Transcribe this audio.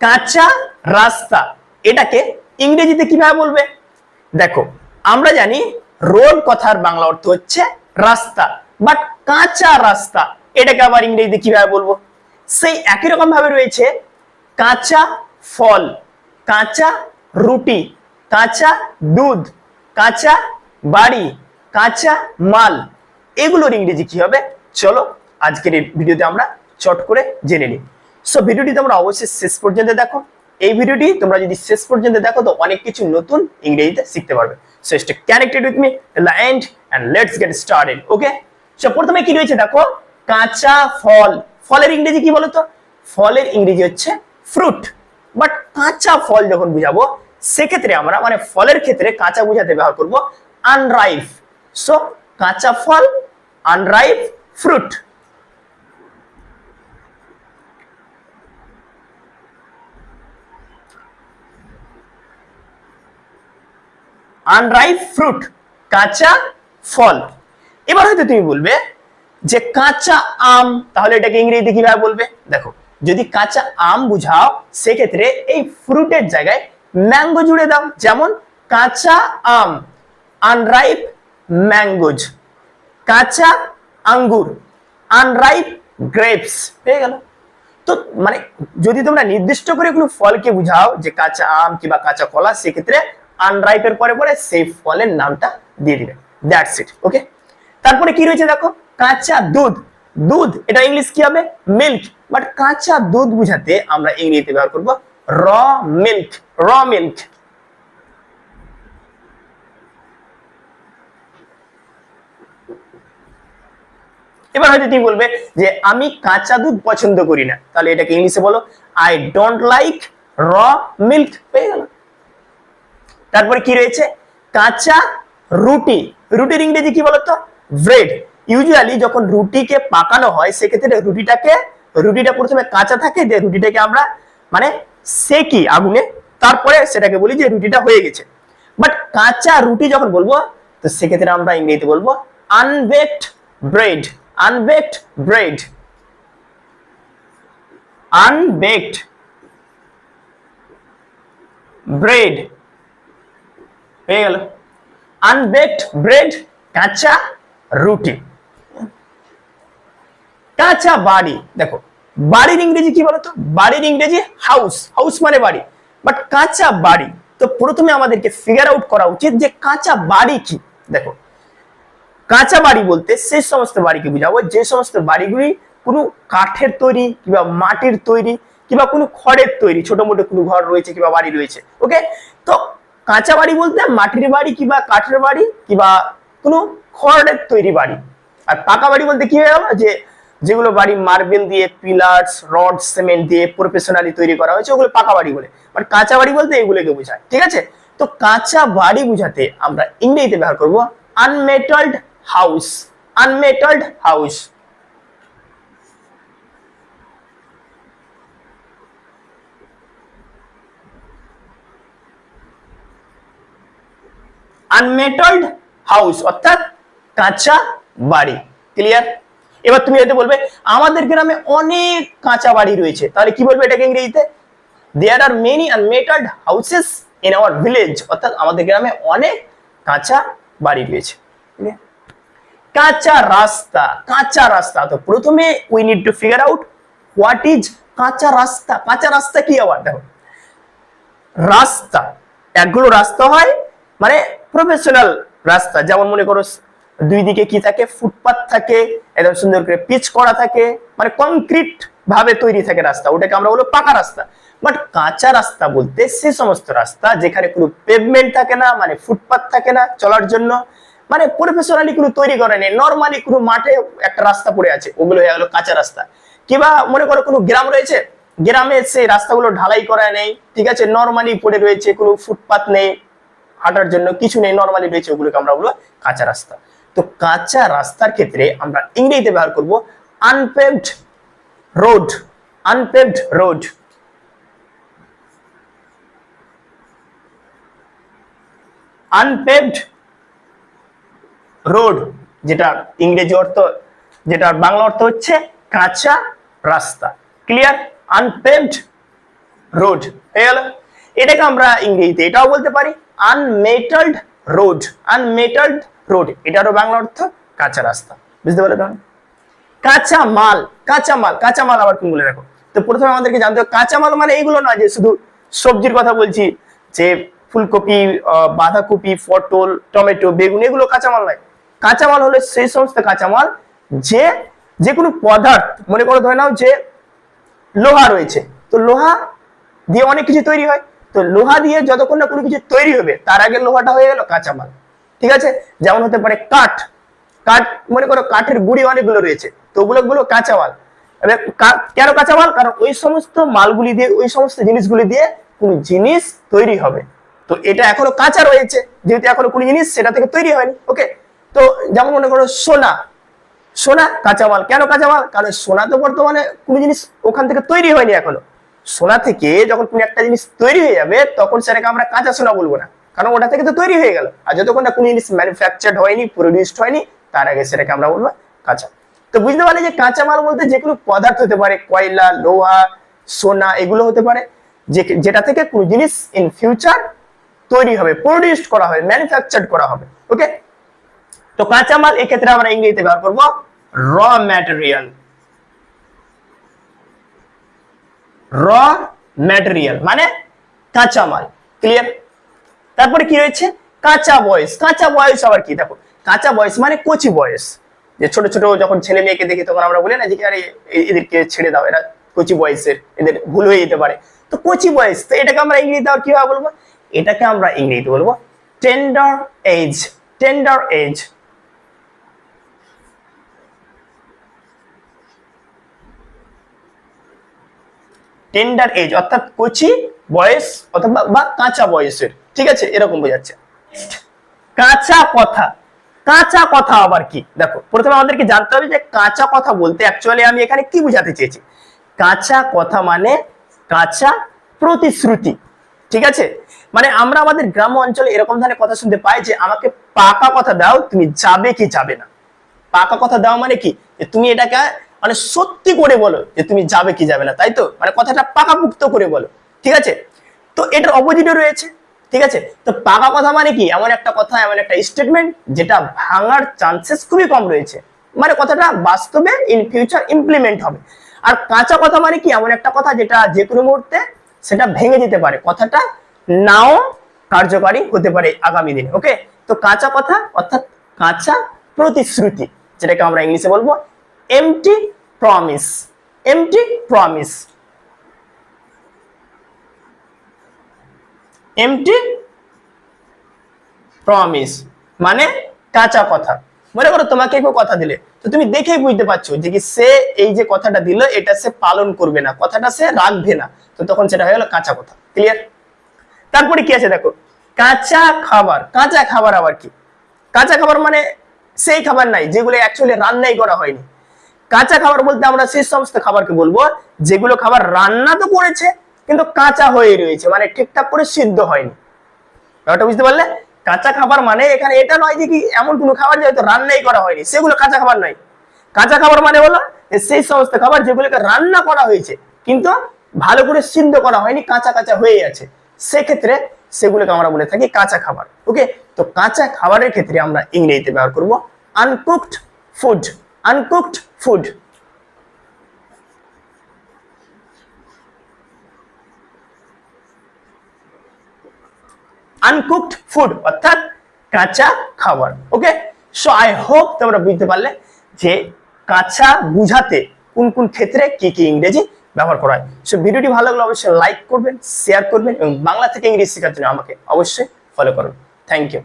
কাঁচা রাস্তা। এটাকে ইংরেজিতে কীভাবে বলবে? দেখো, আমরা জানি রোড কথার বাংলা অর্থ হচ্ছে রাস্তা বাট কাঁচা রাস্তা, এটাকে আবার ইংরেজিতে কীভাবে বলব? সেই একই রকম ভাবে রয়েছে কাঁচা ফল, কাঁচা রুটি, কাঁচা দুধ, কাঁচা বাড়ি, কাঁচা মাল। এগুলোর ইংরেজি কি হবে? চলো, আজকের এই ভিডিওতে আমরা চট করে জেনে নিই। সো ভিডিওটি তোমরা অবশ্যই শেষ পর্যন্ত দেখো। এই ভিডিওটি তোমরা যদি শেষ পর্যন্ত দেখো, তো অনেক কিছু নতুন ইংরেজিতে শিখতে পারবে। So stay connected with me and and let's get started okay so প্রথমে কি রয়েছে দেখো? কাঁচা ফল। ফলের ইংরেজি কি বলতো? ফলের ইংরেজি হচ্ছে ফ্রুট বাট কাঁচা ফল যখন বুঝাবো, সেক্ষেত্রে আমরা মানে ফলের ক্ষেত্রে কাঁচা বুঝাতে ব্যবহার করব আনরাইপ সো কাঁচা ফল আনরাইপ ফ্রুট আনরাইপ ফ্রুট কাঁচা ফল। এবার হয়তো তুমি বলবে যে কাঁচা আম, তাহলে এটাকে ইংরেজিতে কীভাবে বলবে? দেখো, যদি কাঁচা আম বুঝাও, সেক্ষেত্রে এই ফ্রুটের জায়গায় ম্যাঙ্গো জুড়ে দাও। যেমন কাঁচা আম আনরাইপ ম্যাঙ্গোজ কাঁচা আঙ্গুর আনরাইপ গ্রেপস পেয়ে গেল। তো মানে যদি তোমরা নির্দিষ্ট করে কোনো ফলকে বুঝাও যে কাঁচা আম কিংবা কাঁচা কলা, সেক্ষেত্রে আনরাইপের পরে পরে সেই ফলের নামটা দিয়ে দিবে। দ্যাটস ইট ওকে তারপরে কি রয়েছে দেখো? কাঁচা দুধ। দুধ, এটা ইংলিশ কি হবে? মিল্ক বাট কাঁচা দুধ বুঝাতে আমরা ইংরেজিতে ব্যবহার করব র মিল্ক র মিল্ক এবার হয়তো তুমি বলবে যে আমি কাঁচা দুধ পছন্দ করি না। তাহলে এটাকে ইংলিশে বলো I don't like raw milk পেয়ে গেল। তারপরে কি রয়েছে? কাঁচা রুটি। রুটির ইংরেজি কি বলতো? ব্রেড। ইউজুয়ালি যখন রুটিকে পাকানো হয়, সেক্ষেত্রে রুটিটাকে, রুটিটা প্রথমে কাঁচা থাকে যে রুটিটাকে আমরা মানে সেকি আগুনে। তারপরে সেটাকে বলি যে রুটিটা হয়ে গেছে। বাট কাঁচা রুটি যখন বলব, তো সেক্ষেত্রে আমরা ইংরেজিতে বলব unbaked bread unbaked bread unbaked bread হয়ে আনবেকড ব্রেড কাঁচা রুটি। কাঁচা বাড়ি, দেখো, বাড়ির ইংরেজি কি বলতো? বাড়ির ইংরেজি হাউস হাউস মানে বাড়ি। বাট কাঁচা বাড়ি, তো প্রথমে আমাদেরকে ফিগার আউট করা উচিত যে কাঁচা বাড়ি কি। দেখো, কাঁচা বাড়ি বলতে সেই সমস্ত বাড়িকে বুঝাবো, যে সমস্ত বাড়িগুলি কোনো কাঠের তৈরি কিংবা মাটির তৈরি কিংবা কোনো খড়ের তৈরি, ছোট মোটো কোনো ঘর রয়েছে কিংবা বাড়ি রয়েছে ওকে তো কাঁচা বাড়ি বলতে মাটির বাড়ি কিংবা কাঠের বাড়ি কিংবা কোনো খড়ের তৈরি বাড়ি। আর পাকা বাড়ি বলতে কি হয়ে যে যেগুলো বাড়ি মার্বেল দিয়ে, পিলার্স, রড, সিমেন্ট দিয়ে প্রফেশনালি তৈরি করা হয়েছে, ওগুলো পাকা বাড়ি বলে। বাট কাঁচা বাড়ি বলতে এগুলোকে বোঝায়, ঠিক আছে? তো কাঁচা বাড়ি বুঝাতে আমরা ইংরেজিতে ব্যবহার করব unmetalled house unmetalled house unmetalled house অর্থাৎ কাঁচা বাড়ি। ক্লিয়ার এবার তুমি হয়তো বলবে, আমাদের গ্রামে অনেক কাঁচা বাড়ি রয়েছে। তাহলে কি বলবে এটাকে ইংরেজিতে? There are many unmetalled houses in our village অর্থাৎ আমাদের গ্রামে অনেক কাঁচা বাড়ি রয়েছে। কাঁচা রাস্তা কাঁচা রাস্তা। তো প্রথমে we need to figure out what is কাঁচা রাস্তা। কাঁচা রাস্তা কি আবার? দেখো, রাস্তা। একগুলো রাস্তা হয় মানে প্রফেশনাল রাস্তা। যেমন মনে করো, দুই দিকে কি থাকে? ফুটপাথ থাকে, একদম সুন্দর করে পিচ করা থাকে মানে কংক্রিট ভাবে তৈরি থাকে রাস্তা। ওটাকে আমরা বলব পাকা রাস্তা। বাট কাঁচা রাস্তা বলতে সে সমস্ত রাস্তা যেখানে কোনো পেভমেন্ট থাকে না মানে ফুটপাথ থাকে না চলার জন্য। মানে প্রফেশনালি কোনো তৈরি করে নেই। নর্মালি কোনো মাঠে একটা রাস্তা পড়ে আছে, ওগুলো হয়ে গেলো কাঁচা রাস্তা। কিংবা মনে করো কোনো গ্রাম রয়েছে, গ্রামে সে রাস্তাগুলো ঢালাই করা নেই, ঠিক আছে? নর্মালি পড়ে রয়েছে, কোনো ফুটপাথ নেই। হাঁটার জন্য কিছু নেই নর্মালি রয়েছে ওগুলোকে আমরা বলব কাঁচা রাস্তা। তো কাঁচা রাস্তার ক্ষেত্রে আমরা ইংরেজিতে ব্যবহার করব unpaved road unpaved road unpaved road যেটা ইংরেজি অর্থ, যেটা বাংলা অর্থ হচ্ছে কাঁচা রাস্তা। ক্লিয়ার আনপেভড রোড হয়ে গেল এটাকে আমরা ইংরেজিতে এটাও বলতে পারি আনমেটালড রোড আনমেটালড রোড এটারও বাংলা অর্থ কাঁচা রাস্তা। বুঝতে পারলে তাহলে? কাঁচা মাল কাঁচা মাল কাঁচা মাল আবার কোনগুলো দেখো? তো প্রথমে আমাদেরকে জানতে হবে, কাঁচা মাল মানে এইগুলো নয় যে শুধু সবজির কথা বলছি, যে ফুলকপি বাঁধাকপি, পটল, টমেটো, বেগুন, এগুলো কাঁচামাল নয়। কাঁচামাল হলো সেই সমস্ত কাঁচামাল যে যে কোনো পদার্থ, মনে করো ধরে নাও যে লোহা রয়েছে। তো লোহা দিয়ে অনেক কিছু তৈরি হয়। তো লোহা দিয়ে যতক্ষণ না কোনো কিছু তৈরি হবে, তার আগে লোহাটা হয়ে গেল কাঁচামাল। ঠিক আছে? যেমন হতে পারে কাঠ। কাঠ, মনে করো কাঠের গুঁড়ি অনেকগুলো রয়েছে, তো ওগুলো গুলো কাঁচামাল কেন কাঁচামাল? কারণ ওই সমস্ত মালগুলি দিয়ে, ওই সমস্ত জিনিসগুলি দিয়ে কোনো জিনিস তৈরি হবে। তো এটা এখনও কাঁচা রয়েছে, যেহেতু এখনও কোনো জিনিস সেটা থেকে তৈরি হয়নি, ওকে? তো যেমন মনে করো সোনা। সোনা কাঁচামাল। কেন কাঁচামাল? কারণ সোনা তো বর্তমানে কোনো জিনিস ওখান থেকে তৈরি হয়নি এখনও। সোনা থেকে যখন কোনো একটা জিনিস তৈরি হয়ে যাবে, তখন সেটাকে আমরা কাঁচা সোনা বলব না। কারণ ওটা থেকে তো তৈরি হয়ে গেল। আর যতক্ষণ না কোনো জিনিস ম্যানুফ্যাকচার্ড হয়নি প্রডিউসড হয়নি, তার আগে সেটাকে আমরা বলব কাঁচা। তো বুঝতে পারলে যে কাঁচামাল বলতে যে কোনো পদার্থ হতে পারে, কয়লা, লোহা, সোনা, এগুলো হতে পারে, যে যেটা থেকে কোনো জিনিস ইন ফিউচার তৈরি হবে প্রডিউসড করা হবে ম্যানুফ্যাকচার্ড করা হবে। ওকে তো কাঁচামাল এক্ষেত্রে আমরা ইংরেজিতে ব্যবহার করব র ম্যাটেরিয়াল র ম্যাটেরিয়াল মানে কাঁচামাল ক্লিয়ার তারপরে কি রয়েছে? কাঁচা বয়স। কাঁচা বয়স আবার কি? দেখো, কাঁচা বয়স মানে কচি বয়স। যে ছোট ছোট যখন ছেলে মেয়েকে দেখি, তখন আমরা বলি না যে আরে এদেরকে ছেড়ে দাও, এরা কচি বয়সের, এদের ভুল হয়ে যেতে পারে। তো কচি বয়স, তো এটাকে আমরা ইংরেজিতে আর কীভাবে বলব? এটাকে আমরা ইংরেজিতে বলব tender age tender age tender age অর্থাৎ কচি বয়স অথবা বা কাঁচা বয়সের। ঠিক আছে? এরকম বোঝাচ্ছে। কাঁচা কথা। কাঁচা কথা আবার কি? দেখো, প্রথমে আমাদেরকে জানতে হবে যে কাঁচা কথা বলতে অ্যাকচুয়ালি আমি এখানে কি বোঝাতে চেয়েছি? কাঁচা কথা মানে কাঁচা প্রতিশ্রুতি। ঠিক আছে? মানে আমরা আমাদের গ্রাম অঞ্চলে এরকম ধরনের কথা শুনতে পাই যে, আমাকে পাকা কথা দাও, তুমি যাবে কি যাবে না? পাকা কথা দেওয়া মানে কি? তুমি এটাকে মানে সত্যি করে বলো যে তুমি যাবে কি যাবে না, তাই তো? মানে কথাটা পাকাপুক্ত করে বলো, ঠিক আছে? তো এটার অপোজিটও রয়েছে, ঠিক আছে? তো পাকা কথা মানে কি? এমন একটা কথা, এমন একটা স্টেটমেন্ট যেটা ভাঙার চান্সেস খুবই কম রয়েছে। মানে কথাটা বাস্তবে ইন ফিউচার ইমপ্লিমেন্ট হবে। আর কাঁচা কথা মানে কি? এমন একটা কথা যেটা যে কোনো মুহূর্তে সেটা ভেঙে যেতে পারে। কথাটা নাও কার্যকারী হতে পারে আগামী দিনে ওকে তো কাঁচা কথা অর্থাৎ কাঁচা প্রতিশ্রুতি, যেটাকে আমরা ইংলিশে বলব empty promise empty promise empty promise মানে কাঁচা কথা। মনে করো তোমাকে কেউ কথা দিলে, তো তুমি দেখেই বুঝতে পারছ যে কি সে এই যে কথাটা দিল, এটা সে পালন করবে না, কথাটা সে রাখবে না। তো তখন সেটা হয়ে গেল কাঁচা কথা। ক্লিয়ার তারপরে কি আছে দেখো? কাঁচা খাবার। কাঁচা খাবার আবার কি? কাঁচা খাবার মানে সেই খাবার নাই যেগুলো অ্যাকচুয়ালি রান্নাই করা হয়নি। কাঁচা খাবার বলতে আমরা সেই সমস্ত খাবারকে বলব, যেগুলো খাবার রান্না তো করেছে, কিন্তু কাঁচা হয়ে রয়েছে মানে ঠিকঠাক করে সিদ্ধ হয়নি। ব্যাপারটা বুঝতে পারলে? কাঁচা খাবার মানে এখানে এটা নয় যে কি এমন কোনো খাবার যে হয়তো রান্নাই করা হয়নি, সেগুলো কাঁচা খাবার নয়। কাঁচা খাবার মানে হলো সেই সমস্ত খাবার যেগুলোকে রান্না করা হয়েছে, কিন্তু ভালো করে সিদ্ধ করা হয়নি, কাঁচা কাঁচা হয়ে আছে। সেক্ষেত্রে সেগুলোকে আমরা বলে থাকি কাঁচা খাবার ওকে তো কাঁচা খাবারের ক্ষেত্রে আমরা ইংরেজিতে ব্যবহার করব uncooked food uncooked food uncooked food অর্থাৎ কাঁচা খাবার ওকে সো আই হোপ তোমরা বুঝতে পারলে যে কাঁচা বুঝাতে কোন কোন ক্ষেত্রে কি কি ইংরেজি ব্যবহার করা হয়। সো ভিডিওটি ভালো লাগলে অবশ্যই লাইক করবেন শেয়ার করবেন এবং বাংলা থেকে ইংরেজি শেখার জন্য আমাকে অবশ্যই ফলো করুন। Thank you